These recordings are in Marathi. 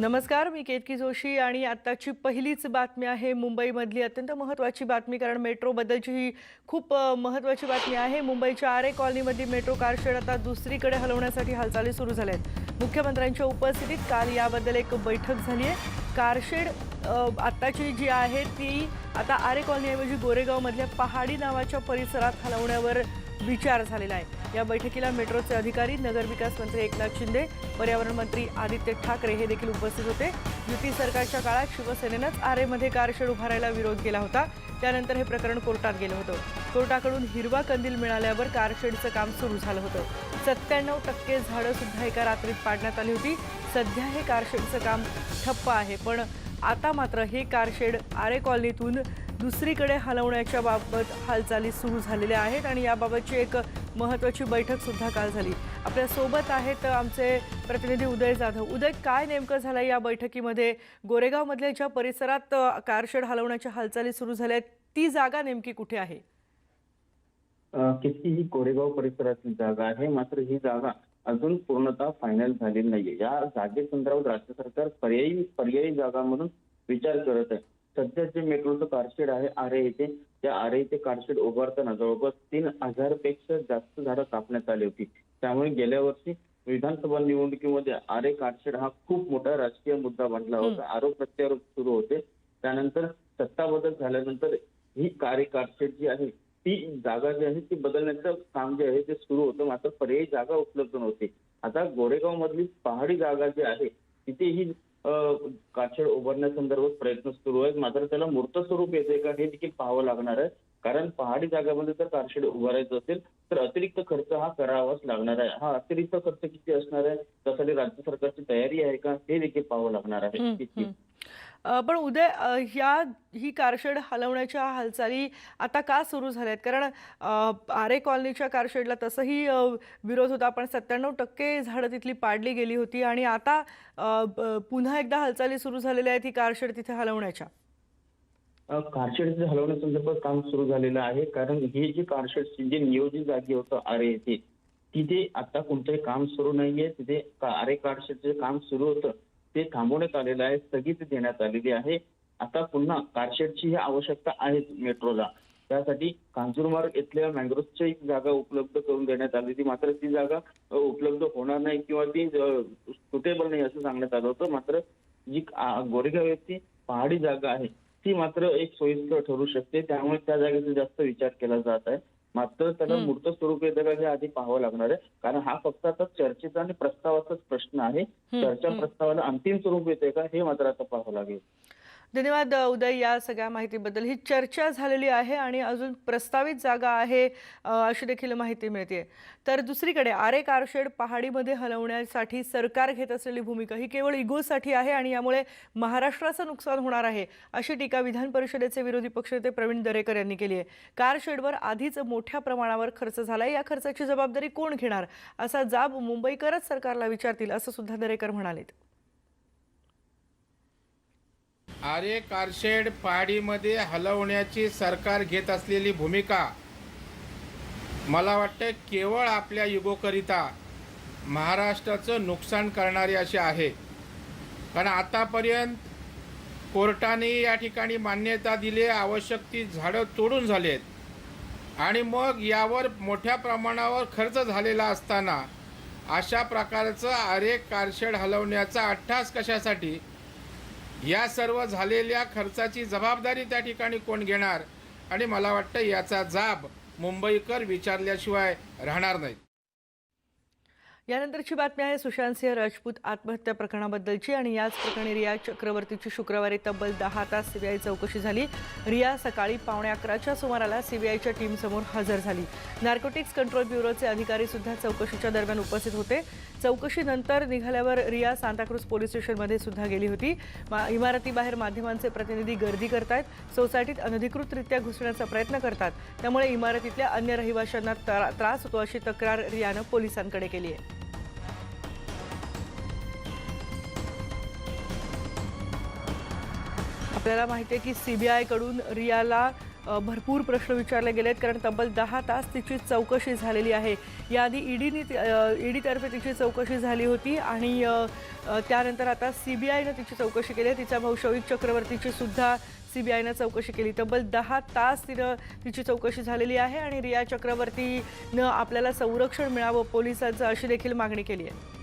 नमस्कार मी केतकी जोशी आणि आत्ताची पहिलीच बातमी आहे मुंबईमधली. अत्यंत महत्त्वाची बातमी कारण मेट्रोबद्दलची ही खूप महत्त्वाची बातमी आहे. मुंबईच्या आरे कॉलनीमधली मेट्रो कारशेड आता दुसरीकडे हलवण्यासाठी हालचाली सुरू झाल्या आहेत मुख्यमंत्र्यांच्या उपस्थितीत काल याबद्दल एक बैठक झाली आहे. कारशेड आत्ताची जी आहे ती आता आरे कॉलनीऐवजी गोरेगावमधल्या पहाडी नावाच्या परिसरात हलवण्यावर विचार झालेला आहे. या बैठकीला मेट्रोचे अधिकारी नगरविकास मंत्री एकनाथ शिंदे पर्यावरण मंत्री आदित्य ठाकरे हे देखील उपस्थित होते. युती सरकारच्या काळात शिवसेनेनंच आरेमध्ये कारशेड उभारायला विरोध केला होता. त्यानंतर हे प्रकरण कोर्टात गेलं होतं. कोर्टाकडून हिरवा कंदील मिळाल्यावर कारशेडचं काम सुरू झालं होतं. सत्त्याण्णव टक्के झाडं सुद्धा एका रात्रीत पाडण्यात आली होती. सध्या हे कारशेडचं काम ठप्प आहे पण आता मात्र हे कारशेड आरे कॉलनीतून दुसरीकडे हलवण्याच्या बाबत हालचाली सुरू झालेल्या आहेत आणि याबाबतची एक महत्त्वाची बैठक सुद्धा काल झाली. आपल्यासोबत आहेत आमचे प्रतिनिधी उदय जाधव. उदय काय नेमकं झालं या बैठकीमध्ये? गोरेगावमधल्या ज्या परिसरात कारशेड हलवण्याच्या हालचाली सुरू झाल्या आहेत ती जागा नेमकी कुठे आहे? किती ही कोरेगाव परिसरातील जागा आहे मात्र ही जागा अजून पूर्णतः फायनल झालेली नाहीये. या जागेसंदर्भात राज्य सरकार पर्यायी पर्यायी जागा म्हणून विचार करत आहे. सध्या जे मेट्रोचं कारशेड आहे आरे येथे त्या आरे येथे कारशेड उभारताना जवळपास तीन हजारपेक्षा जास्त झाडं कापण्यात आली होती. त्यामुळे गेल्या वर्षी विधानसभा निवडणुकीमध्ये आरे कारशेड हा खूप मोठा राजकीय मुद्दा बनला होता. आरोप प्रत्यारोप सुरू होते. त्यानंतर सत्ता बदल झाल्यानंतर ही कार्य कारशेड जी आहे ती जागा जी आहे ती बदलण्याचं काम जे आहे ते सुरू होतं. मात्र पर्यायी जागा उपलब्ध नव्हती. आता गोरेगाव मधली पहाडी जागा जी आहे तिथे ही काछेड उभारण्यासंदर्भात प्रयत्न सुरू आहेत. मात्र त्याला मूर्त स्वरूप येते का हे देखील पाहावं लागणार आहे. कारण पहाडी जागामध्ये जर कारशेड उभारायचं असेल तर अतिरिक्त खर्च हा करावाच लागणार आहे. हा अतिरिक्त खर्च किती असणार आहे? त्यासाठी राज्य सरकारची तयारी आहे का? हे देखील पाहावं लागणार आहे. पण उदय ह्या ही कारशेड हलवण्याच्या हालचाली आता का सुरू झाल्या आहेत कारण आरे कॉलनीच्या कारशेडला तसंही विरोध होता. पण सत्त्याण्णव टक्के झाडं तिथली पाडली गेली होती आणि आता पुन्हा एकदा हालचाली सुरू झालेल्या आहेत ही कारशेड तिथे हलवण्याच्या. कारशेड हलवण्यासंदर्भात काम सुरू झालेलं आहे. कारण हे जे कारशेड जे नियोजित जागी होतं आरे येथे तिथे आता कोणतंही काम सुरू नाहीये. तिथे आरे कारशेडचं काम सुरू होतं ते थांबवण्यात आलेलं आहे स्थगिती देण्यात आलेली आहे. आता पुन्हा कारशेडची ही आवश्यकता आहे मेट्रोला. त्यासाठी कांजूरमार्ग इथल्या मँग्रोव्हची एक जागा उपलब्ध करून देण्यात आलेली मात्र ती जागा उपलब्ध होणार नाही किंवा ती सुटेबल नाही असं सांगण्यात आलं होतं. मात्र जी गोरेगाव येथी पहाडी जागा आहे ती मात्र एक सोयीस्कर ठरू शकते. त्यामुळे त्या जागेचा जास्त विचार केला जात आहे. मात्र त्याला. मूर्त स्वरूप येतं का हे आधी पाहावं लागणार आहे कारण हा फक्त आता चर्चेचा आणि प्रस्तावाचाच प्रश्न आहे चर्चा. प्रस्तावाला अंतिम स्वरूप येते का हे मात्र आता पाहावं लागेल धन्यवाद उदय या सगळ्या माहितीबद्दल. ही चर्चा झालेली आहे आणि अजून प्रस्तावित जागा आहे अशी देखील माहिती मिळते. तर दुसरीकडे आरे कारशेड पहाडीमध्ये हलवण्यासाठी सरकार घेत असलेली भूमिका ही केवळ इगोसाठी आहे आणि यामुळे महाराष्ट्राचं नुकसान होणार आहे अशी टीका विधान परिषदेचे विरोधी पक्षनेते प्रवीण दरेकर यांनी केली आहे. कारशेडवर आधीच मोठ्या प्रमाणावर खर्च झाला या खर्चाची जबाबदारी कोण घेणार? असा जाब मुंबईकरच सरकारला विचारतील असं सुद्धा दरेकर म्हणालेत. आरे कारशेड पहाडीमध्ये हलवण्याची सरकार घेत असलेली भूमिका. मला वाटतं केवळ आपल्या युगोकरिता महाराष्ट्राचं नुकसान करणारी अशी आहे. कारण आतापर्यंत कोर्टाने या ठिकाणी मान्यता दिली आहे, आवश्यक ती झाडं तोडून झालेत. आणि मग यावर मोठ्या प्रमाणावर खर्च झालेला असताना अशा प्रकारचं आरे कारशेड हलवण्याचा अठ्ठास कशासाठी या सर्व झालेल्या खर्चाची जबाबदारी त्या ठिकाणी कोण घेणार? आणि मला वाटतं याचा जाब मुंबईकर विचारल्याशिवाय राहणार नाहीत. यानंतरची बातमी आहे सुशांत सिंह राजपूत आत्महत्या प्रकरणाबद्दलची आणि याच प्रकरणी रिया चक्रवर्तीची शुक्रवारी तब्बल दहा तास सीबीआय चौकशी झाली. रिया सकाळी पावणे अकराच्या सुमाराला सीबीआयच्या टीमसमोर हजर झाली. नार्कोटिक्स कंट्रोल ब्युरोचे अधिकारी सुद्धा चौकशीच्या दरम्यान उपस्थित होते. चौकशीनंतर निघाल्यावर रिया सांताक्रूज पोलीस स्टेशनमध्ये सुद्धा गेली होती. मा- इमारतीबाहेर माध्यमांचे प्रतिनिधी गर्दी करतायत. सोसायटीत अनधिकृतरित्या घुसण्याचा प्रयत्न करतात. त्यामुळे इमारतीतल्या अन्य रहिवाशांना त्रा- त्रास होतो अशी तक्रार रियानं पोलिसांकडे केली आहे. आपल्याला माहिती आहे की सी बी आयकडून रियाला भरपूर प्रश्न विचारले गेलेत कारण तब्बल दहा तास तिची चौकशी झालेली आहे. याआधी ईडीने ईडीतर्फे तिची चौकशी झाली होती आणि त्यानंतर आता सी बी आयनं तिची चौकशी केली आहे. तिचा भाऊ शौविक चक्रवर्तीची सुद्धा सी बी आयनं चौकशी केली. तब्बल दहा तास तिनं तिची चौकशी झालेली आहे आणि रिया चक्रवर्तीनं आपल्याला संरक्षण मिळावं पोलिसांचं अशी देखील मागणी केली आहे.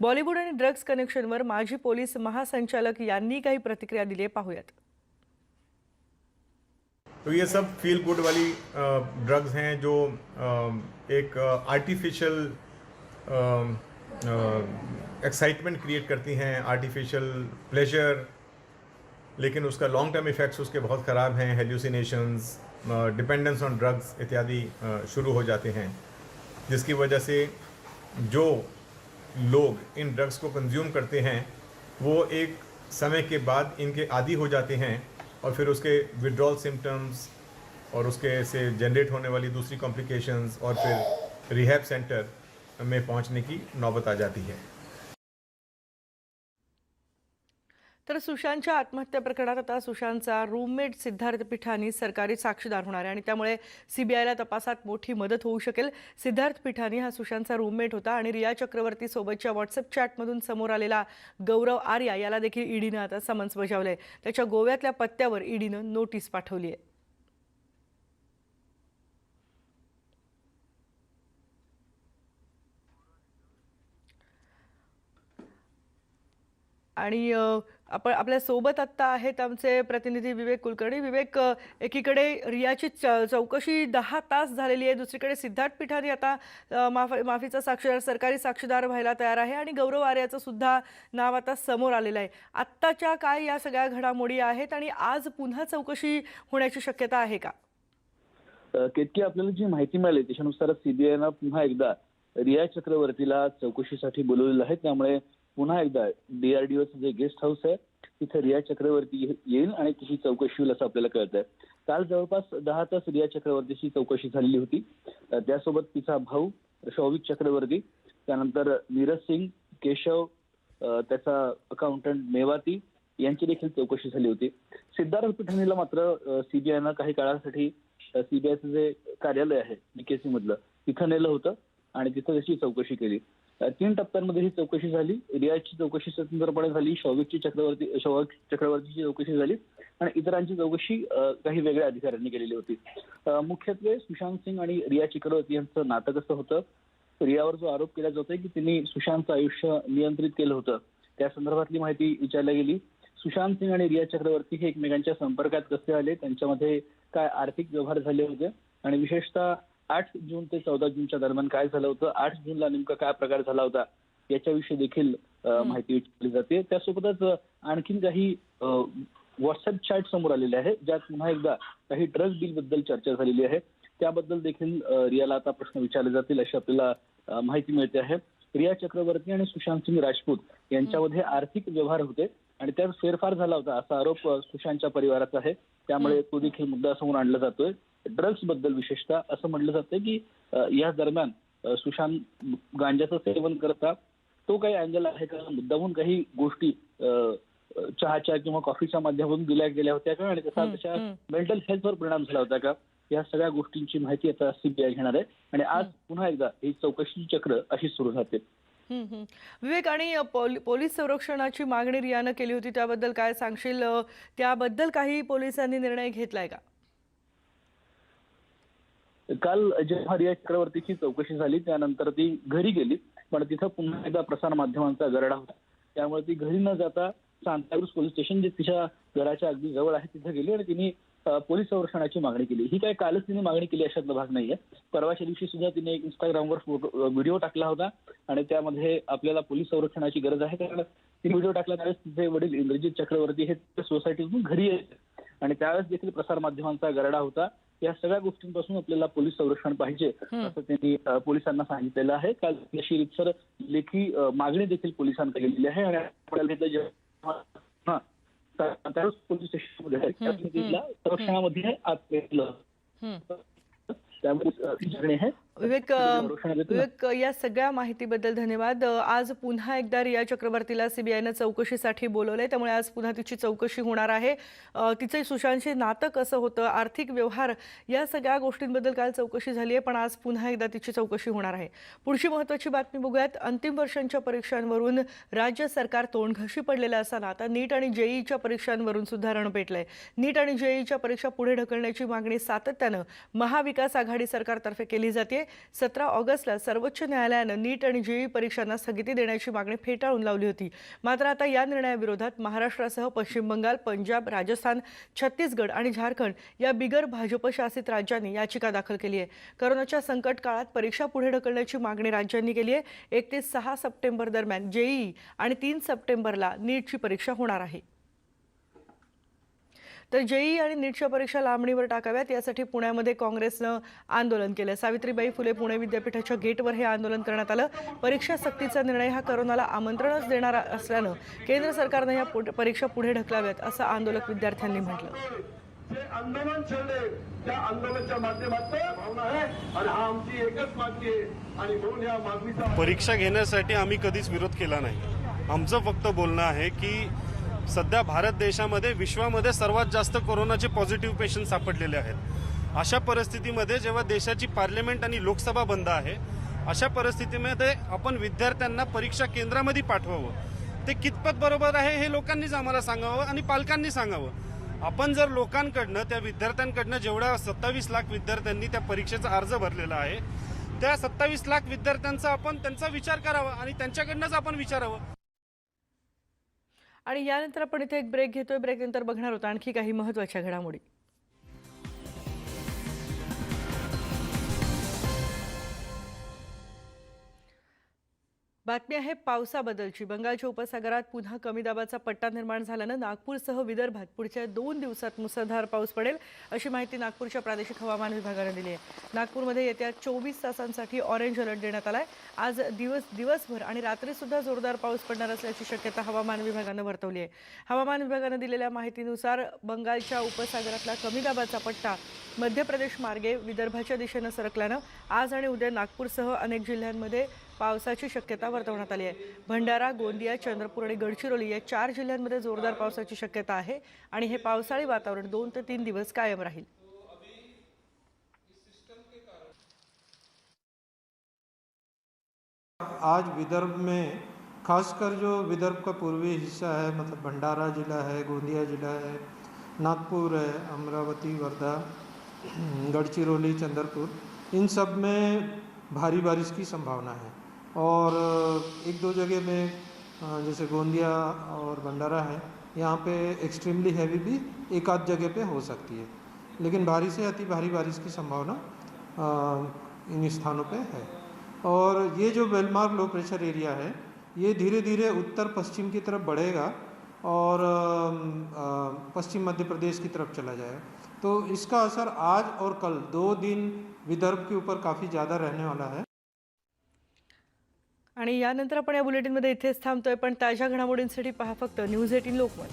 बॉलिवूड आणि ड्रग्ज कनेक्शनवर माजी पोलीस महासंचालक यांनी प्रतिक्रिया आहे पाहूयात. तो ये सब फील गुड वाली ड्रग्स हैं जो एक आर्टिफिशियल एक्साइटमेंट क्रिएट करती हैं आर्टिफिशियल प्लेजर लेकिन उसका लॉन्ग टर्म इफ़ेक्ट्स उसके बहुत ख़राब हैं हेल्यूसिनेशंस डिपेंडेंस ऑन ड्रग्स इत्यादि शुरू हो जाते हैं। जिसकी वजह से जो लोग इन ड्रग्स को कंज्यूम करते हैं, वो एक समय के बाद इनके आदि हो जाते हैं और फिर उसके विड्रॉल सिम्टम्स और उसके से जनरेट होने वाली दूसरी कॉम्प्लिकेशंस और फिर रिहैब सेंटर में पहुँचने की नौबत आ जाती है। तर सुशांतच्या आत्महत्या प्रकरणात आता सुशांतचा रूममेट सिद्धार्थ पिठानी सरकारी साक्षीदार होणार आहे आणि त्यामुळे सीबीआयला तपासात मोठी मदत होऊ शकेल. सिद्धार्थ पिठानी हा सुशांतचा रूममेट होता आणि रिया चक्रवर्ती सोबतच्या व्हॉट्सअप चॅटमधून समोर आलेला गौरव आर्या याला देखील ईडीनं आता समन्स बजावलं आहे त्याच्या गोव्यातल्या पत्त्यावर ईडीनं नोटीस पाठवली आहे. आणि आपण आपल्यासोबत आत्ता आहेत आमचे प्रतिनिधी विवेक कुलकर्णी. विवेक एकीकडे रियाची च- चौकशी दहा तास झालेली आहे. दुसरीकडे सिद्धार्थ पीठाने आता माफ माफीचा साक्षीदार सरकारी साक्षीदार व्हायला तयार आहे आणि गौरव आर्याचं सुद्धा नाव आता समोर आलेलं आहे. आत्ताच्या काय या सगळ्या घडामोडी आहेत आणि आज पुन्हा चौकशी होण्याची शक्यता आहे का? केतकी आपल्याला जी माहिती मिळाली त्याच्यानुसार सीबीआयनं पुन्हा एकदा रिया चक्रवर्तीला चौकशीसाठी बोलवलेलं आहे. त्यामुळे पुन्हा एकदा डीआरडीओचं जे गेस्ट हाऊस आहे तिथे रिया चक्रवर्ती ये- येईल आणि तिची चौकशी होईल असं आपल्याला कळत आहे काल जवळपास दहा तास रिया चक्रवर्तीची चौकशी झालेली होती. त्यासोबत तिचा भाऊ शौविक चक्रवर्ती त्यानंतर नीरज सिंग केशव त्याचा अकाउंटंट मेवाती यांची देखील चौकशी झाली होती. सिद्धार्थ पिठानीला मात्र सीबीआयनं काही काळासाठी सीबीआयचं जे कार्यालय आहे बीकेसी मधलं तिथं नेलं होतं आणि तिथं त्याची चौकशी केली. तीन टप्प्यांमध्ये ही चौकशी झाली. रियाची चौकशी स्वतंत्रपणे झाली शौविकची चक्रवर्ती शौविक चक्रवर्तीची चौकशी झाली आणि इतरांची चौकशी काही वेगळ्या अधिकाऱ्यांनी केलेली होती. मुख्यत्वे सुशांत सिंग आणि रिया चक्रवर्ती यांचं नाटक असं होतं. रियावर जो आरोप केला जातोय की तिने सुशांतचं आयुष्य नियंत्रित केलं होतं. त्या संदर्भातली माहिती विचारल्या गेली. सुशांत सिंग आणि रिया चक्रवर्ती हे एकमेकांच्या संपर्कात कसे आले? त्यांच्यामध्ये काय आर्थिक व्यवहार झाले होते? आणि विशेषतः आठ जून ते चौदा जूनच्या दरम्यान काय झालं होतं? आठ जूनला नेमका काय प्रकार झाला होता? याच्याविषयी देखील माहिती विचारली जाते. त्यासोबतच आणखीन काही व्हॉट्सअप चॅट समोर आलेले आहे ज्यात पुन्हा एकदा काही ड्रग डील बद्दल चर्चा झालेली आहे. त्याबद्दल देखील रियाला आता प्रश्न विचारले जातील अशी आपल्याला माहिती मिळते आहे. रिया चक्रवर्ती आणि सुशांत सिंग राजपूत यांच्यामध्ये आर्थिक व्यवहार होते आणि त्यात फेरफार झाला होता असा आरोप सुशांतच्या परिवाराचा आहे. त्यामुळे तो देखील मुद्दा समोर आणला जातोय. ड्रग्सबद्दल विशेषतः असं म्हटलं जातं की या दरम्यान सुशांत गांजाचं सेवन करता तो काही अँगल आहे का? मुद्दामून काही गोष्टी चहाच्या किंवा कॉफीच्या माध्यमातून दिल्या गेल्या होत्या का? आणि त्याचा त्याच्या. मेंटल हेल्थवर परिणाम झाला होता का? या सगळ्या गोष्टींची माहिती आता सीबीआय घेणार आहे. आणि आज पुन्हा एकदा ही चौकशी चक्र अशी सुरू राहते. विवेक आणि पोलीस संरक्षणाची मागणी रियानं केली होती त्याबद्दल काय सांगशील? त्याबद्दल काही पोलिसांनी निर्णय घेतलाय का? काल जेव्हा रिया चक्रवर्तीची चौकशी झाली त्यानंतर ती घरी गेली पण तिथं पुन्हा एकदा प्रसार माध्यमांचा गरडा होता. त्यामुळे ती घरी न जाता सांताक्रूज पोलीस स्टेशन जे तिच्या घराच्या अगदी जवळ आहे तिथे गेली आणि तिने पोलीस संरक्षणाची मागणी केली. ही काय कालच तिने मागणी केली अशातला भाग नाहीये. परवाच्या दिवशी सुद्धा तिने एक इंस्टाग्रामवर फोटो व्हिडिओ टाकला होता आणि त्यामध्ये आपल्याला पोलीस संरक्षणाची गरज आहे कारण तिने व्हिडिओ टाकला त्यावेळेस तिचे वडील इंद्रजित चक्रवर्ती हे सोसायटीतून घरी येत. आणि त्यावेळेस देखील प्रसार माध्यमांचा गरडा होता. या सगळ्या गोष्टींपासून आपल्याला पोलीस संरक्षण पाहिजे असं त्यांनी पोलिसांना सांगितलेलं आहे. काल अशी रितसर लेखी मागणी देखील पोलिसांकडे गेलेली आहे आणि आपल्याला घेतलं जेव्हा पोलीस स्टेशनमध्ये संरक्षणामध्ये आत घेतलं. त्यामुळे मागणी आहे. विवेक. विवेक या सगळ्या माहितीबद्दल धन्यवाद. आज पुन्हा एकदा रिया चक्रवर्तीला सीबीआयनं चौकशीसाठी बोलवलंय. त्यामुळे आज पुन्हा तिची चौकशी होणार आहे. तिचं सुशांतशी नातं कसं होतं आर्थिक व्यवहार या सगळ्या गोष्टींबद्दल काल चौकशी झाली आहे पण आज पुन्हा एकदा तिची चौकशी होणार आहे. पुढची महत्त्वाची बातमी बघूयात. अंतिम वर्षांच्या परीक्षांवरून राज्य सरकार तोंडघशी पडलेलं असताना आता नीट आणि जेईच्या परीक्षांवरून सुद्धा रण पेटलंय. नीट आणि जेईच्या परीक्षा पुढे ढकलण्याची मागणी सातत्यानं महाविकास आघाडी सरकारतर्फे केली जाते. सतरा ऑगस्टला सर्वोच्च न्यायालयानं नीट आणि जेई परीक्षांना स्थगिती देण्याची मागणी फेटाळून लावली होती. मात्र आता या निर्णयाविरोधात महाराष्ट्रासह पश्चिम बंगाल पंजाब राजस्थान छत्तीसगड आणि झारखंड या बिगर भाजप शासित राज्यांनी याचिका दाखल केली आहे. करोनाच्या संकट काळात परीक्षा पुढे ढकलण्याची मागणी राज्यांनी केली आहे. एक ते सहा सप्टेंबर दरम्यान जेई आणि तीन सप्टेंबरला नीटची परीक्षा होणार आहे. तर जेई आणि नीटच्या परीक्षा लांबणीवर टाकाव्यात. यासाठी पुण्यामध्ये काँग्रेसनं आंदोलन केलं. सावित्रीबाई फुले पुणे विद्यापीठाच्या गेटवर हे आंदोलन करण्यात आलं. परीक्षा सक्तीचा निर्णय हा करोनाला आमंत्रणच देणारा असल्यानं केंद्र सरकारनं या परीक्षा पुढे ढकलाव्यात असं आंदोलक विद्यार्थ्यांनी म्हटलं. जे आंदोलन छेडले. त्या आंदोलनाच्या माध्यमातून भावना आहे आणि हा आमची एकच मागणी आहे. आणि म्हणून या मागणीचा परीक्षा घेण्यासाठी आम्ही कधीच विरोध केला नाही. आमचं फक्त बोलणं आहे की सध्या भारत देशामध्ये विश्वामध्ये सर्वात जास्त कोरोनाचे पॉझिटिव्ह पेशंट सापडलेले आहेत. अशा परिस्थितीमध्ये जेव्हा देशाची पार्लमेंट आणि लोकसभा बंद आहे अशा परिस्थितीमध्ये आपण विद्यार्थ्यांना परीक्षा केंद्रामध्ये पाठवावं. ते कितपत बरोबर आहे हे लोकांनीच आम्हाला सांगावं आणि पालकांनी सांगावं. आपण जर लोकांकडनं त्या विद्यार्थ्यांकडनं जेवढ्या सत्तावीस लाख विद्यार्थ्यांनी त्या परीक्षेचा अर्ज भरलेला आहे त्या सत्तावीस लाख विद्यार्थ्यांचा आपण त्यांचा विचार करावा आणि त्यांच्याकडनंच आपण विचारावं. आणि यानंतर आपण इथे एक ब्रेक घेतोय. ब्रेक नंतर बघणार होतो आणखी काही महत्त्वाच्या घडामोडी. बातमी आहे पावसाबद्दलची. बंगालच्या उपसागरात पुन्हा कमी दाबाचा पट्टा निर्माण झाल्यानं नागपूरसह विदर्भात पुढच्या दोन दिवसात मुसळधार पाऊस पडेल अशी माहिती नागपूरच्या प्रादेशिक हवामान विभागानं दिली आहे. नागपूरमध्ये येत्या चोवीस तासांसाठी ऑरेंज अलर्ट देण्यात आला आहे आज दिवस दिवसभर आणि रात्रीसुद्धा जोरदार पाऊस पडणार असल्याची शक्यता हवामान विभागानं वर्तवली आहे. हवामान विभागानं दिलेल्या माहितीनुसार बंगालच्या उपसागरातला कमी दाबाचा पट्टा मध्य प्रदेश मार्गे विदर्भाच्या दिशेनं सरकल्यानं आज आणि उद्या नागपूरसह अनेक जिल्ह्यांमध्ये पावसाची शक्यता वर्तवण्यात आली आहे. भंडारा गोंदिया चंद्रपूर आणि गडचिरोली या चार जिल्ह्यांमध्ये जोरदार पावसाची शक्यता आहे आणि हे पावसाळी वातावरण दोन ते तीन दिवस कायम राहील. आज विदर्भ में खासकर जो विदर्भ का पूर्वी हिस्सा है मतलब भंडारा जिला है गोंदिया जिला है नागपुर है अमरावती वर्धा गढ़चिरौली चंद्रपुर, इन सब में भारी बारिश की संभावना है। और एक दो जगह में जैसे गोंदिया और भंडारा है, यहाँ पे एक्सट्रीमली हैवी भी एक आध जगह पे हो सकती है। लेकिन भारी से अति भारी बारिश की संभावना इन स्थानों पे है। और ये जो बेलमार लो प्रेशर एरिया है, ये धीरे धीरे उत्तर पश्चिम की तरफ़ बढ़ेगा और पश्चिम मध्य प्रदेश की तरफ़ चला जाएगा। तो इसका असर आज और कल दो दिन विदर्भ के ऊपर काफ़ी ज़्यादा रहने वाला है। आणि यानंतर आपण या बुलेटिनमध्ये इथेच थांबतोय पण ताज्या घडामोडींसाठी पहा फक्त न्यूज एटीन लोकमत.